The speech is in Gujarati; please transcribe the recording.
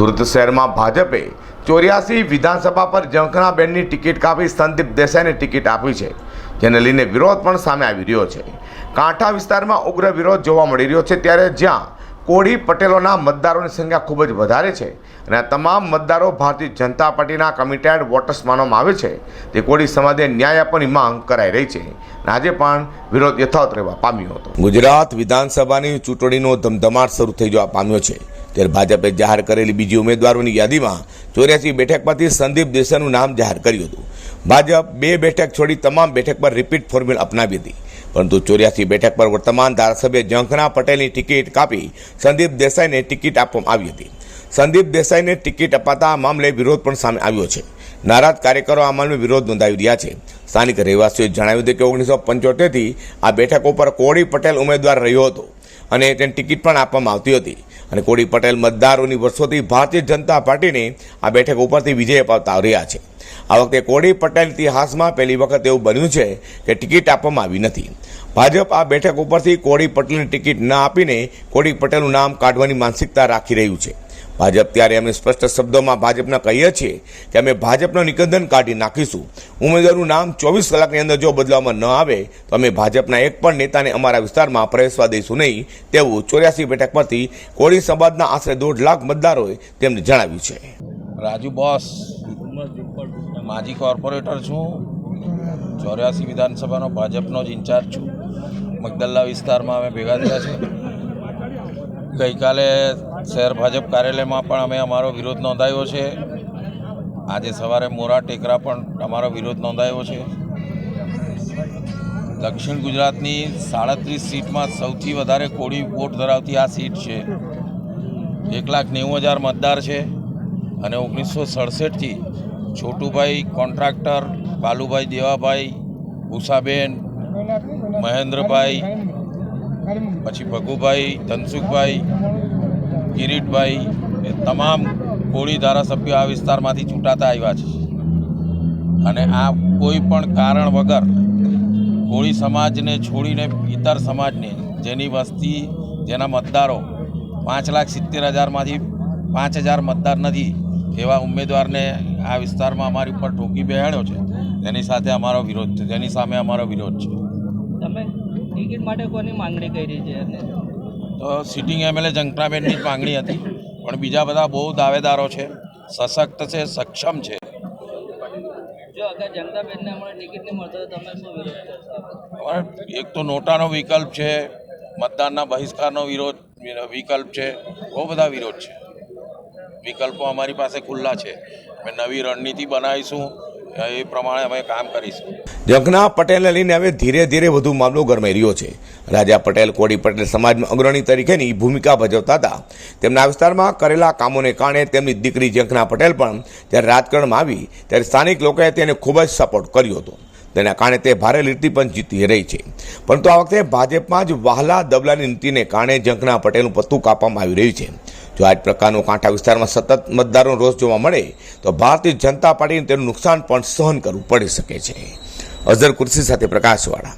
સુરત શહેરમાં ભાજપે ચોર્યાસી વિધાનસભા પર ઝંખનાબેનની ટિકિટ કાપી સંદીપ દેસાઈને ટિકિટ આપી છે, જેને લઈને વિરોધ પણ સામે આવી રહ્યો છે. કાંઠા વિસ્તારમાં ઉગ્ર વિરોધ જોવા મળી રહ્યો છે ત્યારે જ્યાં કોળી પટેલોના મતદારોની સંખ્યા ખૂબ જ વધારે છે અને આ તમામ મતદારો ભારતીય જનતા પાર્ટીના કમિટેડ વોટર્સ માનવામાં આવે છે, તે કોળી સમાજે ન્યાય આપવાની માંગ કરાઈ રહી છે. અને આજે પણ વિરોધ યથાવત રહેવા પામ્યો હતો. ગુજરાત વિધાનસભાની ચૂંટણીનો ધમધમાટ શરૂ થઈ જવા પામ્યો છે. ત્યારે ભાજપે જાહેર કરેલી બીજી ઉમેદવારોની યાદીમાં ચોર્યાસી બેઠક પરથી સંદીપ દેસાઈનું નામ જાહેર કર્યું હતું. ભાજપ બે બેઠક છોડી તમામ બેઠક પર રિપીટ ફોર્મ્યુલા અપનાવી હતી. પરંતુ ચોર્યાસી બેઠક પર વર્તમાન ધારાસભ્ય જંખના પટેલની ટિકિટ કાપી સંદીપ દેસાઈને ટિકિટ આપવામાં આવી હતી. સંદીપ દેસાઈને ટિકિટ અપાતા આ મામલે વિરોધ પણ સામે આવ્યો છે. નારાજ કાર્યકરો આ મામલે વિરોધ નોંધાવી રહ્યા છે. સ્થાનિક રહેવાસીઓએ જણાવ્યું હતું કે ઓગણીસો પંચોતેરથી આ બેઠક ઉપર કોળી પટેલ ઉમેદવાર રહ્યો હતો. અને તેને ટિકિટ પણ આપવામાં આવતી હતી. અને કોડી પટેલ મતદારોની વર્ષોથી ભારતીય જનતા પાર્ટીને આ બેઠક ઉપરથી વિજય અપાવતા રહ્યા છે. આ વખતે કોડી પટેલ ઇતિહાસમાં પહેલી વખત એવું બન્યું છે કે ટિકિટ આપવામાં આવી નથી. ભાજપ આ બેઠક ઉપરથી કોડી પટેલની ટિકિટ ન આપીને કોડી પટેલનું નામ કાઢવાની માનસિકતા રાખી રહ્યું છે. ભાજપ ત્યારે અમે સ્પષ્ટ શબ્દોમાં ભાજપને કહીએ છીએ કે અમે ભાજપનો નિકંદન કાઢી નાખીશું. ઉમેદવારનું નામ ચોવીસ કલાકની અંદર જો બદલવામાં ન આવે, તો અમે ભાજપના એક પણ નેતાને અમારા વિસ્તારમાં પ્રવેશવા દઈશું નહીં તેવું ચોર્યાસી બેઠક પરથી કોળી સમાજના આશરે દોઢ લાખ મતદારોએ તેમને જણાવ્યું છે. રાજુ બોસ માજી કોર્પોરેટર છું. ચોર્યાસી વિધાનસભાનો ભાજપનો જ ઇન્ચાર્જ છું. મગદલ્લા વિસ્તારમાં અમે ભેગા થયા છે ગઈકાલે શહેર ભાજપ કાર્યાલયમાં પણ અમે અમારો વિરોધ નોંધાયો છે. આજે સવારે મોરા ટેકરા પણ અમારો વિરોધ નોંધાયો છે. દક્ષિણ ગુજરાતની સાડત્રીસ સીટમાં સૌથી વધારે કોળી વોટ ધરાવતી આ સીટ છે. એક લાખ નેવું હજાર મતદાર છે અને ઓગણીસો સડસઠથી છોટુભાઈ કોન્ટ્રાક્ટર બાલુભાઈ દેવાભાઈ, ઉષાબેન, મહેન્દ્રભાઈ, પછી ભગુભાઈ, ધનસુખભાઈ કિરીટભાઈ એ તમામ કોળી ધારાસભ્યો આ વિસ્તારમાંથી ચૂંટાતા આવ્યા છે. અને આ કોઈ પણ કારણ વગર કોળી સમાજને છોડીને ઇતર સમાજને જેની વસ્તી, જેના મતદારો પાંચ લાખ સિત્તેર હજારમાંથી પાંચ હજાર મતદાર નથી એવા ઉમેદવારને આ વિસ્તારમાં અમારી ઉપર ઠોકી બેહાડ્યો છે. તેની સાથે અમારો વિરોધ છે. તેની સામે અમારો વિરોધ છે. તમે ટિકિટ માટે કોની માંગણી કરી છે તો સિટિંગ એમએલએ જંકનાબેનની જ માંગણી હતી. પણ બીજા બધા બહુ દાવેદારો છે સશક્ત છે સક્ષમ છે. એક તો નોટાનો વિકલ્પ છે મતદાનના બહિષ્કારનો વિરોધ વિકલ્પ છે બહુ બધા વિરોધ છે. વિકલ્પો અમારી પાસે ખુલ્લા છે. અમે નવી રણનીતિ બનાવીશું. એ પ્રમાણે અમે કામ કરીશું. જગના પટેલને લઈને હવે ધીરે ધીરે વધુ મામલો ગરમાઈ રહ્યો છે. રાજા પટેલ, કોડી પટેલ સમાજમાં અગ્રણી તરીકેની ભૂમિકા ભજવતા હતા. તેમના વિસ્તારમાં કરેલા કામોને કારણે તેમની દીકરી જંખના પટેલ પણ જ્યારે રાજકારણમાં આવી, ત્યારે સ્થાનિક લોકોએ તેને ખૂબ જ સપોર્ટ કર્યો હતો. તેના કારણે તે ભારે લીટી પણ જીતી રહી છે. પરંતુ આ વખતે ભાજપમાં જ વહાલા દબલાની નીતિને કારણે જંખના પટેલનું પત્તું કાપવામાં આવી રહ્યું છે. જો આ પ્રકારનું કાંઠા વિસ્તારમાં સતત મતદારોનો રોષ જોવા મળે, તો ભારતીય જનતા પાર્ટીને તેનું નુકસાન પણ સહન કરવું પડી શકે છે. અઝર કુર્સી સાથે પ્રકાશવાળા.